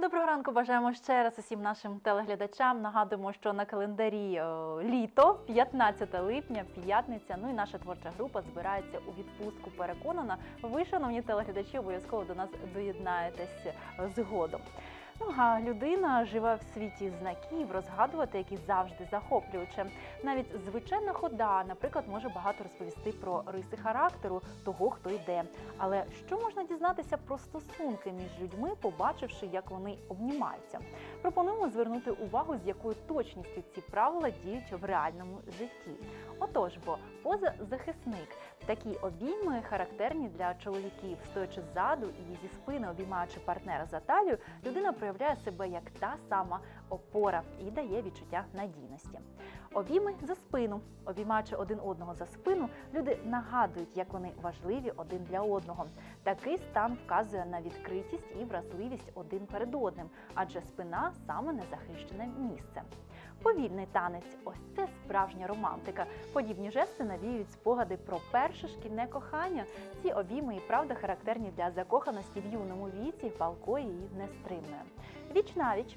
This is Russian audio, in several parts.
Доброго ранку бажаємо ще раз усім нашим телеглядачам. Нагадуємо, що на календарі о, літо, 15 липня, п'ятниця. Ну і наша творча група збирається у відпустку. Переконана, ви, шановні телеглядачі, обов'язково до нас доєднаєтесь е, згодом. Ну людина живе в світі знаків, розгадувати, які завжди захоплююче. Навіть звичайна хода, наприклад, може багато розповісти про риси характеру того, хто йде. Але що можна дізнатися про стосунки між людьми, побачивши, як вони обнімаються? Пропонуємо звернути увагу, з якою точністю ці правила діють в реальному житті. Отож, бо поза захисник такі обійми характерні для чоловіків, стоячи ззаду і зі спини обіймаючи партнера за талію, людина проявляє себе як та сама опора і дає відчуття надійності. Обійми за спину, обіймаючи один одного за спину, люди нагадують, як вони важливі один для одного. Такий стан вказує на відкритість і вразливість один перед одним, адже спина саме незахищене місце. Повільний танець ось це справжня романтика. Подібні жести навіюють спогади про перше шкільне кохання. Ці обійми і правда характерні для закоханості в юному віці, палкої і нестримної. Віч навіч.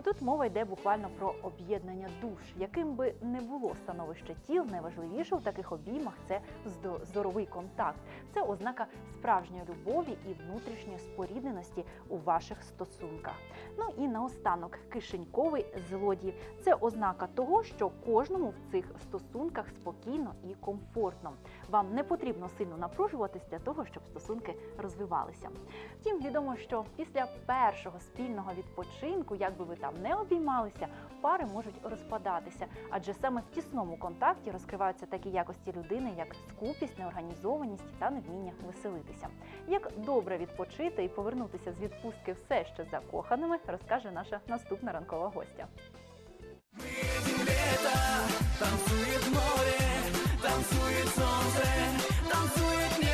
Отут мова йде буквально про об'єднання душ, яким би не було становище тіл, найважливіше в таких обіймах це здо- здоровий контакт. Це ознака справжньої любові і внутрішньої спорідненості у ваших стосунках. Ну і наостанок кишеньковий злодій. Це ознака того, що кожному в цих стосунках спокійно і комфортно. Вам не потрібно сильно напружуватись для того, щоб стосунки розвивалися. Втім, відомо, що після першого спільного відпочинку, як би ви там не обіймалися, пари можуть розпадатися, адже саме в тісному контакті розкриваються такі якості людини, як скупість, неорганізованість та невміння веселитися. Як добре відпочити і повернутися з відпустки все ще закоханими, розкаже наша наступна ранкова гостя. танцует море, танцует солнце, танцует небо.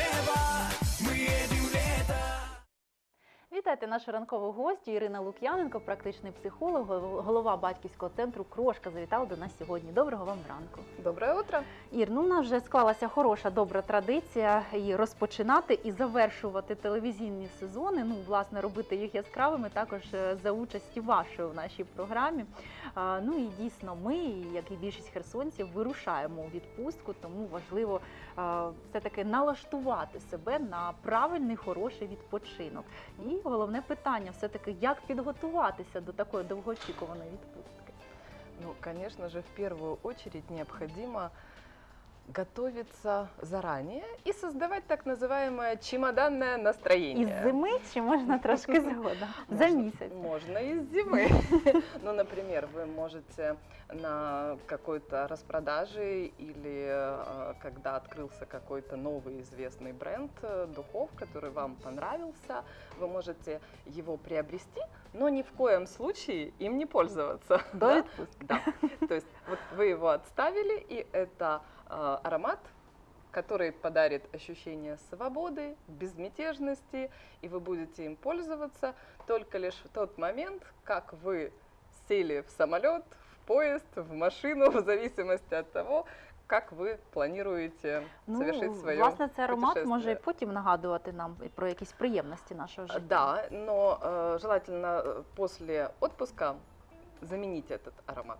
Вітайте нашу ранкову гостю Ірина Лук'яненко, практичний психолог, голова батьківського центру Крошка завітала до нас сьогодні. Доброго вам ранку. Доброе утро. Ір, ну у нас вже склалася хороша добра традиція і розпочинати і завершувати телевізійні сезони. Ну, власне, робити їх яскравими також е, за участі вашої в нашій програмі. А, Ну і дійсно, ми, як і більшість херсонців, вирушаємо у відпустку, тому важливо а, все-таки налаштувати себе на правильний хороший відпочинок. І головне питання все-таки, як підготуватися до такої довгоочікуваної відпустки. Ну, конечно же, в первую очередь необходимо готовиться заранее и создавать так называемое чемоданное настроение. Із зими чи можна трошки згодом? За Можно- місяць. Можно из зимы. Ну, например, вы можете на какой-то распродаже или э, когда открылся какой-то новый известный бренд э, духов, который вам понравился, вы можете его приобрести, но ни в коем случае им не пользоваться. До да? відпустки. Да. То есть вот вы его отставили, и это э, аромат, который подарит ощущение свободы, безмятежности, и вы будете им пользоваться только лишь в тот момент, как вы сели в самолет, в поезд, в машину, в зависимости от того, как ви плануєте совершить своє Ну, власне, цей аромат може і путешествие. потім нагадувати нам і про якісь приємності нашого життя. Да, но э, желательно э, после отпуска заменить этот аромат.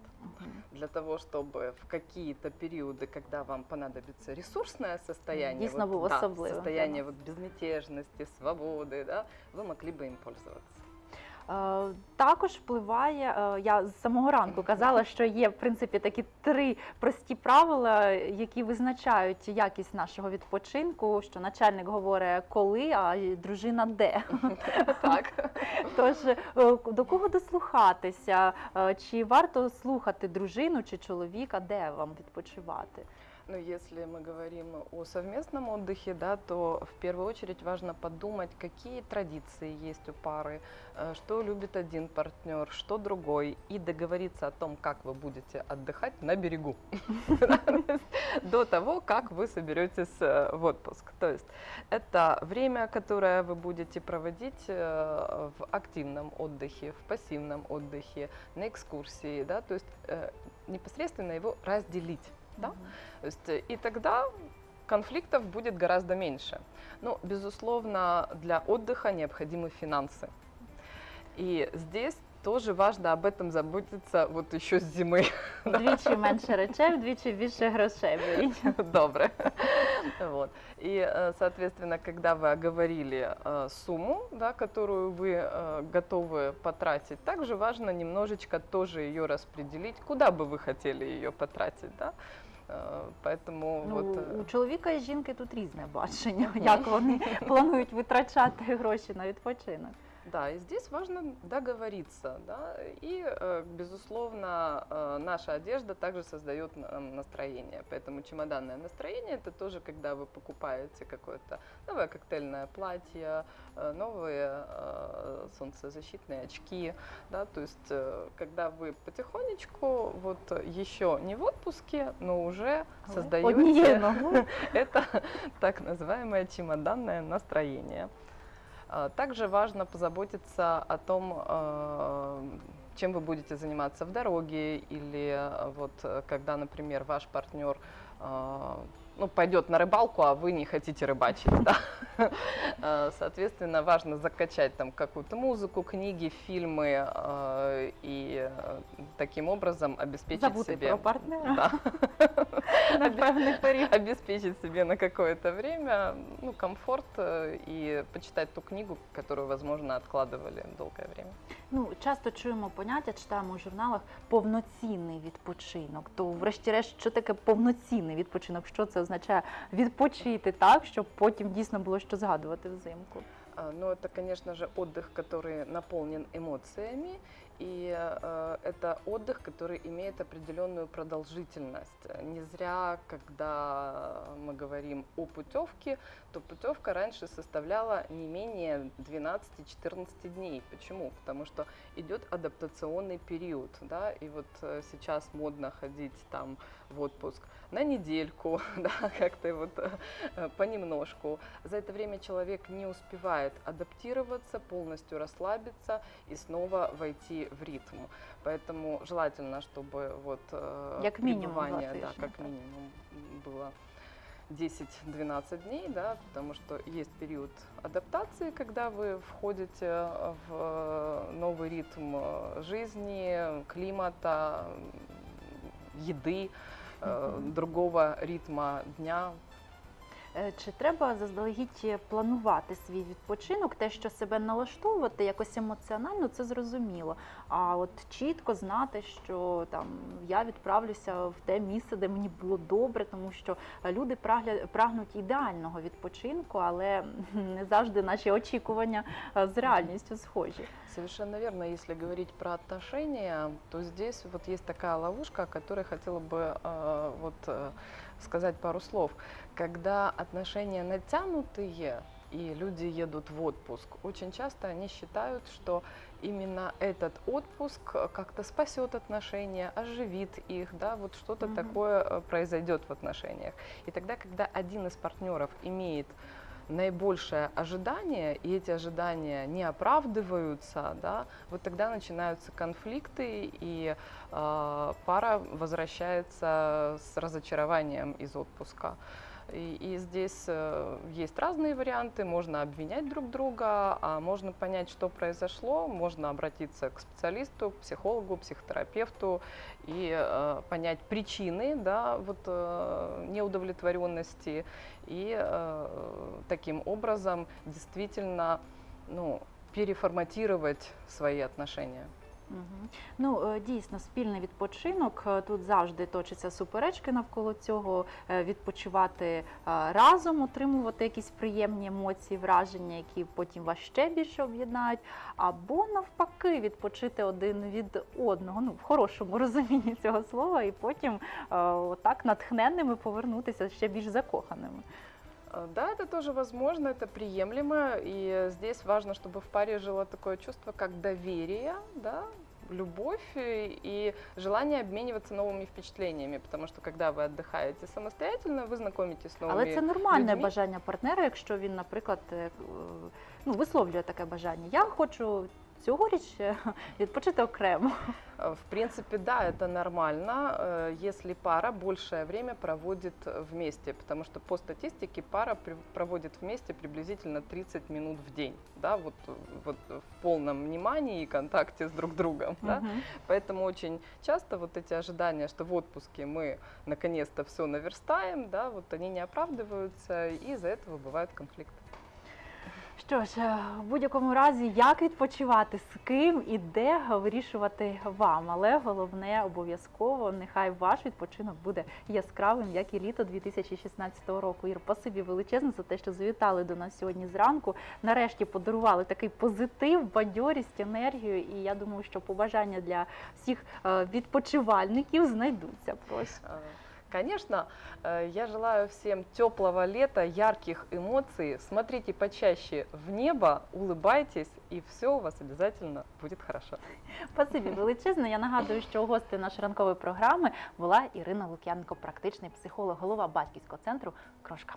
Для того, чтобы в какие-то периоды, когда вам понадобится ресурсное состояние, був да, состояние вот безмятежности, свободы, да, вы могли бы им пользоваться. Е, Також впливає, е, я з самого ранку казала, що є в принципі такі три прості правила, які визначають якість нашого відпочинку. Що начальник говорить коли, а дружина де. Так. Тож е, до кого дослухатися? Чи варто слухати дружину чи чоловіка, де вам відпочивати? Ну, если мы говорим о совместном отдыхе, да, то в первую очередь важно подумать, какие традиции есть у пары, э, что любит один партнер, что другой, и договориться о том, как вы будете отдыхать на берегу до того, как вы соберетесь э, в отпуск. То есть это время, которое вы будете проводить э, в активном отдыхе, в пассивном отдыхе, на экскурсии, да, то есть непосредственно его разделить. Да? То есть, э, и тогда конфликтов будет гораздо меньше. Ну, безусловно, для отдыха необходимы финансы. И здесь тоже важно об этом заботиться вот еще с зимы. Вдвічі менше речей, вдвічі більше грошей беріть. Добре. Вот. И, э, соответственно, когда вы оговорили э, сумму, да, которую вы э, готовы потратить, также важно немножечко тоже ее распределить, куда бы вы хотели ее потратить, да. Э, Поэтому Ну, вот э, у чоловіка і жінки тут різне бачення, як вони планують витрачати гроші на відпочинок. Да, и здесь важно договориться, да, и, э, безусловно, э, наша одежда также создает нам настроение, поэтому чемоданное настроение это тоже, когда вы покупаете какое-то новое коктейльное платье, э, новые э, солнцезащитные очки, да, то есть, э, когда вы потихонечку, вот еще не в отпуске, но уже Однією создаете ногою. это так называемое чемоданное настроение. А, Также важно позаботиться о том, э, чем вы будете заниматься в дороге или э, вот э, когда, например, ваш партнер ну, пойдет на рыбалку, а вы не хотите рыбачить. Да? Э, Соответственно, важно закачать там какую-то музыку, книги, фильмы э, и э, таким образом обеспечить Забути себе про партнера да, на певний період. обеспечить себе на какое-то время ну, комфорт э, и почитать ту книгу, которую, возможно, откладывали долгое время. Ну, часто чуємо поняття, читаємо у журналах повноцінний відпочинок. То, врешті-решт, що таке повноцінний відпочинок? Що це означає відпочити так, щоб потім дійсно було що згадувати взимку? А, Но это, конечно же, отдых, который наполнен эмоциями, и э, это отдых, который имеет определенную продолжительность. Не зря, когда мы говорим о путевке, то путевка раньше составляла не менее 12-14 дней. Почему? Потому что идет адаптационный период, да, и вот э, сейчас модно ходить там в отпуск на недельку, да, как-то вот э, понемножку. За это время человек не успевает адаптироваться, полностью расслабиться и снова войти в ритм. Поэтому желательно, чтобы вот э, Як мінімум два пребывание, да, тижні, как так. минимум было 10-12 дней, да, потому что есть период адаптации, когда вы входите в э, новый ритм э, жизни, климата, м, еды, э, другого ритма дня. Е, Чи треба заздалегідь планувати свій відпочинок, те, що себе налаштовувати якось емоціонально, це зрозуміло. А от чітко знати, що там я відправлюся в те місце, де мені було добре, тому що е, люди прагля- прагнуть ідеального відпочинку, але не завжди наші очікування е, з реальністю схожі. Совершенно верно. Если говорить про отношения, то здесь вот есть такая ловушка, о которой хотела бы э, вот э, сказать пару слов. Когда отношения натянутые и люди едут в отпуск, очень часто они считают, что именно этот отпуск э, как-то спасет отношения, оживит их, да, вот что-то Мгм. такое э, произойдет в отношениях. И тогда, когда один из партнеров имеет наибольшее ожидание, и эти ожидания не оправдываются, да, вот тогда начинаются конфликты, и э, пара возвращается с разочарованием из отпуска. И, и здесь э, есть разные варианты. Можно обвинять друг друга, а можно понять, что произошло. Можно обратиться к специалисту, к психологу, психотерапевту и э, понять причины да, вот, э, неудовлетворенности. И э, таким образом действительно ну, переформатировать свои отношения. Ну е, дійсно, спільний відпочинок е, тут завжди точаться суперечки навколо цього. е, Відпочивати разом, отримувати якісь приємні емоції, враження, які потім вас ще більше об'єднають, або навпаки, відпочити один від одного, ну в хорошому розумінні цього слова, і потім отак натхненними повернутися ще більш закоханими. Э, Да, это тоже возможно, это приемлемо, и здесь важно, чтобы в паре жило такое чувство, как доверие, да, любовь и, желание обмениваться новыми впечатлениями, потому что когда вы отдыхаете самостоятельно, вы знакомитесь с новыми Але це нормальне людьми. бажання партнера, якщо він, наприклад, е, е, ну, висловлює таке бажання. Я хочу цьогоріч відпочити окремо. Э, В принципе, да, это нормально, э, если пара большее время проводит вместе, потому что по статистике пара проводит вместе приблизительно 30 минут в день, да, вот, вот в полном внимании и контакте с друг другом, да. Мгм. Поэтому очень часто вот эти ожидания, что в отпуске мы наконец-то все наверстаем, да, вот они не оправдываются, и из-за этого бывают конфликты. Що ж, е, в будь-якому разі, як відпочивати, з ким і де вирішувати вам. Але головне обов'язково, нехай ваш відпочинок буде яскравим, як і літо 2016 року. Ір, спасибі величезно за те, що завітали до нас сьогодні зранку. Нарешті подарували такий позитив, бадьорість, енергію. І я думаю, що побажання для всіх е, відпочивальників знайдуться. Просто. А, Конечно, э, я желаю всем теплого лета, ярких эмоций. Смотрите почаще в небо, улыбайтесь, и все у вас обязательно будет хорошо. Спасибі величезне. Я нагадую, що гостею нашої ранкової програми була Ірина Лук'яненко, практичний психолог, голова батьківського центру Крошка.